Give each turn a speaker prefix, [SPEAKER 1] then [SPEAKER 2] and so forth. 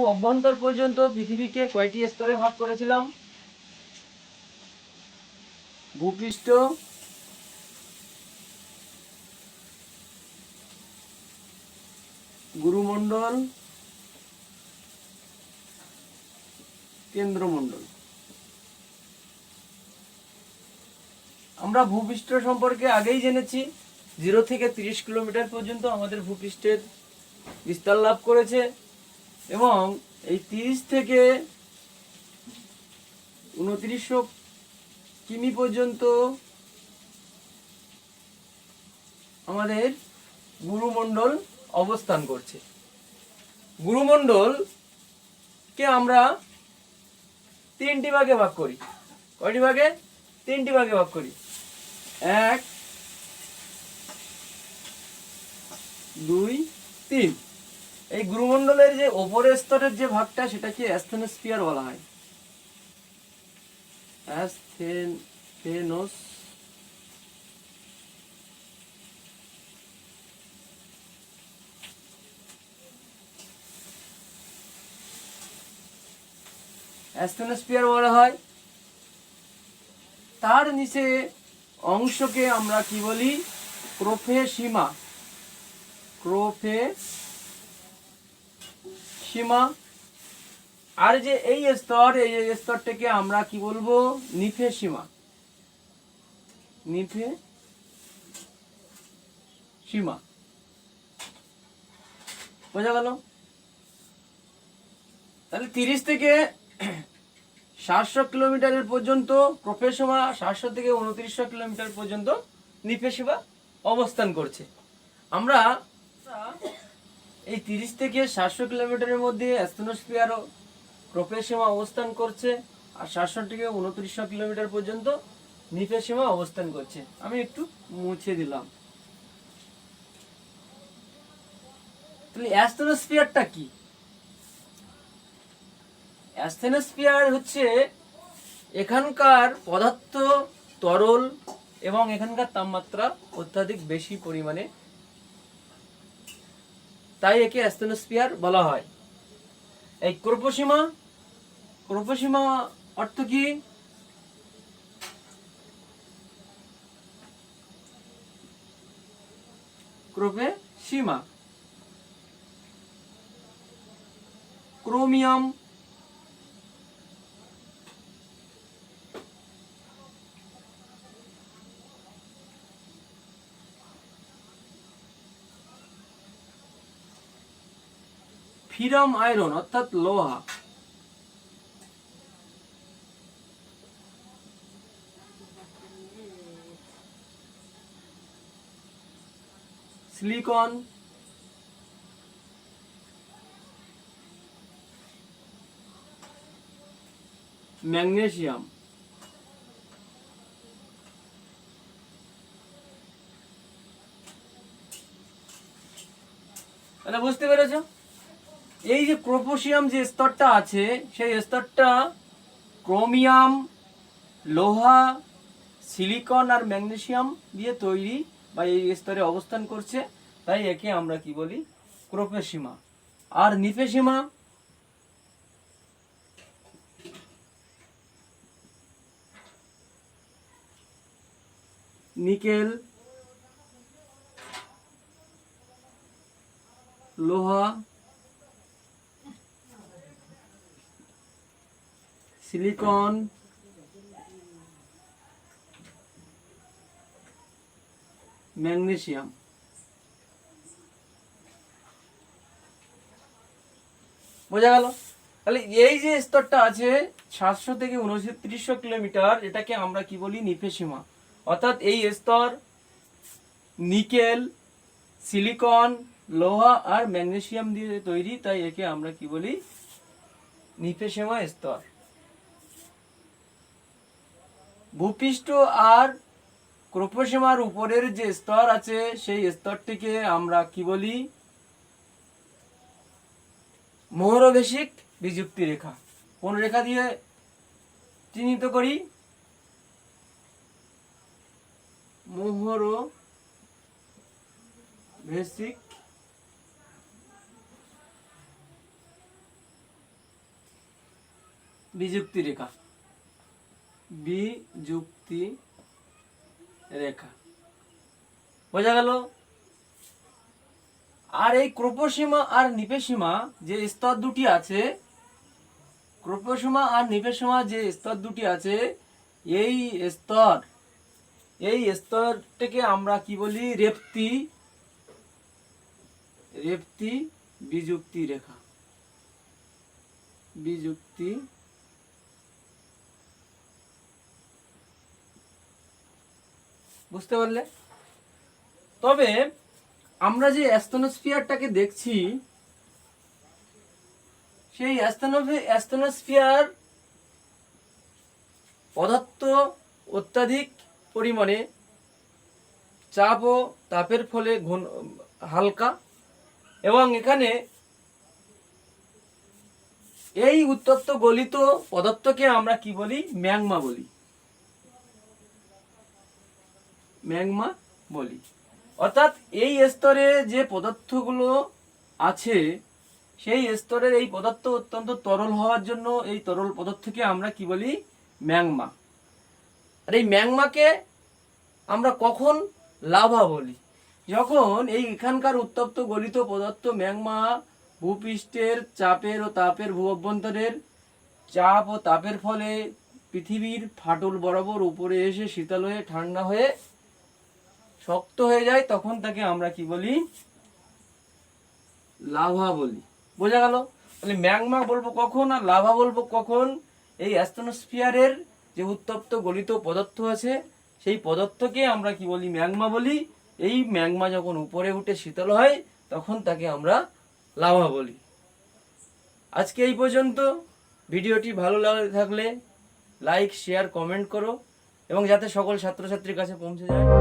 [SPEAKER 1] ভূ অভ্যন্তর পর্যন্ত পৃথিবীকে কয়টি স্তরে ভাগ করেছিলাম? ভূপৃষ্ঠ, গুরুমণ্ডল, কেন্দ্রমণ্ডল। আমরা ভূপৃষ্ঠ সম্পর্কে আগেই জেনেছি, জিরো থেকে তিরিশ কিলোমিটার পর্যন্ত আমাদের ভূপৃষ্ঠের বিস্তার লাভ করেছে। এবং এই তিরিশ থেকে উনত্রিশশো কিমি পর্যন্ত আমাদের গুরুমণ্ডল অবস্থান করছে। গুরুমণ্ডল কে আমরা তিনটি ভাগে ভাগ করি। কয়টি ভাগে? তিনটি ভাগে ভাগ করি। এক, দুই, তিন। এই গুরুমণ্ডলের যে ওপরের স্তরের যে ভাগটা, সেটাকে অ্যাস্থেনোস্ফিয়ার বলা হয়। অ্যাস্থেনোস অ্যাস্থেনোস্ফিয়ার বলা হয়। তার নিচে অংশকে আমরা কি বলি? ক্রোফে সীমা ক্রোফে সীমা। আর যে এই স্তর, এই স্তরটাকে আমরা কি বলব? নিফে সীমা। নিফে সীমা। বোঝা গেল? তাহলে তিরিশ থেকে সাতশো কিলোমিটারের পর্যন্ত প্রফেসমা সাতশো থেকে উনত্রিশশো কিলোমিটার পর্যন্ত নিফে সীমা অবস্থান করছে। আমরা এই তিরিশ থেকে সাতশো কিলোমিটারের মধ্যে অ্যাস্থনোস্ফিয়ারও প্রফেসীমা অবস্থান করছে আর সাতশো থেকে উনত্রিশশো কিলোমিটার পর্যন্ত নিফেসীমা অবস্থান করছে। আমি একটু মুছে দিলাম। তাহলে অ্যাস্থনোস্ফিয়ারটা কি? অ্যাস্থেনোস্ফিয়ার হচ্ছে এখানকার পদার্থ, তরল এবং এখানকার তাপমাত্রা অত্যাধিক বেশি পরিমাণে তাই একে অ্যাস্থেনোস্ফিয়ার বলা হয়। এই ক্রোপসীমা ক্রোপসীমা অর্থ কি? ক্রোপে সীমা। ক্রোমিয়াম ফিরাম আয়রন অর্থাৎ লোহা। সিলিকন। ম্যাগনেসিয়াম। তাহলে বুঝতে পেরেছ? এই যে ক্রোপোসিয়াম যে স্তরটা আছে, সেই স্তরটা ক্রোমিয়াম, লোহা, সিলিকন আর ম্যাগনেসিয়াম দিয়ে তৈরি বা এই স্তরে অবস্থান করছে। তাই একে আমরা কি বলি? ক্রোপেসীমা। আর নিফেসীমা? নিকেল, লোহা সিলিকন ম্যাগনেসিয়াম বোঝা গেল? তাহলে এই যে স্তরটা আছে, সাতশো থেকে উনত্রিশশো কিলোমিটার, এটাকে আমরা কি বলি? নিফেসীমা। অর্থাৎ এই স্তর নিকেল, সিলিকন, লোহা আর ম্যাগনেসিয়াম দিয়ে তৈরি, তাই একে আমরা কি বলি? নিফেসীমা স্তর। ভূপৃষ্ঠ আর ক্রোপসীমার উপরের যে স্তর আছে, সেই স্তরটিকে আমরা কি বলি? মোহরবেশিক বিযুক্তি রেখা। কোন রেখা দিয়ে চিহ্নিত করি? মোহর বেসিক বিযুক্তি রেখা। বিযুক্তি রেখা। বোঝা গেল? আর এই ক্রোপসীমা আর নিপেসীমা যে স্তর দুটি আছে, ক্রোপসীমা আর নিপেসীমা যে স্তর দুটি আছে, এই স্তর, এই স্তরটাকে আমরা কি বলি? রেপ্তি রেপ্তি বিযুক্তি রেখা। বিযুক্তি বুঝতে পারলে? তবে আমরা যে অ্যাস্তনোস্ফিয়ারটাকে দেখছি, সেই অ্যাস্তনোস্ফিয়ার পদার্থ অত্যাধিক পরিমাণে চাপ ও তাপের ফলে ঘন, হালকা এবং এখানে এই উত্তপ্ত গলিত পদার্থকে আমরা কি বলি? ম্যাগমা বলি। ম্যাগমা বলি। অর্থাৎ এই স্তরে যে পদার্থগুলো আছে, সেই স্তরের এই পদার্থ অত্যন্ত তরল হওয়ার জন্য এই তরল পদার্থকে আমরা কি বলি? ম্যাংমা আর এই ম্যাংমাকে আমরা কখন লাভা বলি? যখন এই এখানকার উত্তপ্ত গলিত পদার্থ ম্যাংমা ভূপৃষ্ঠের চাপের ও তাপের ভূ অভ্যন্তরের চাপ ও তাপের ফলে পৃথিবীর ফাটল বরাবর উপরে এসে শীতল হয়ে ঠান্ডা হয়ে শক্ত হয়ে যায়, তখন তাকে আমরা কি বলি? লাভা বলি। বোঝা গেল? তাহলে ম্যাগমা বলব কখন আর লাভা বলব কখন? এই অ্যাস্তনোস্ফিয়ারের যে উত্তপ্ত গলিত পদার্থ আছে, সেই পদার্থকে আমরা কি বলি? ম্যাগমা বলি। এই ম্যাগমা যখন উপরে উঠে শীতল হয়, তখন তাকে আমরা লাভা বলি। আজকে এই পর্যন্ত। ভিডিওটি ভালো লাগে থাকলে লাইক, শেয়ার, কমেন্ট করো এবং যাতে সকল ছাত্রছাত্রীর কাছে পৌঁছে যায়।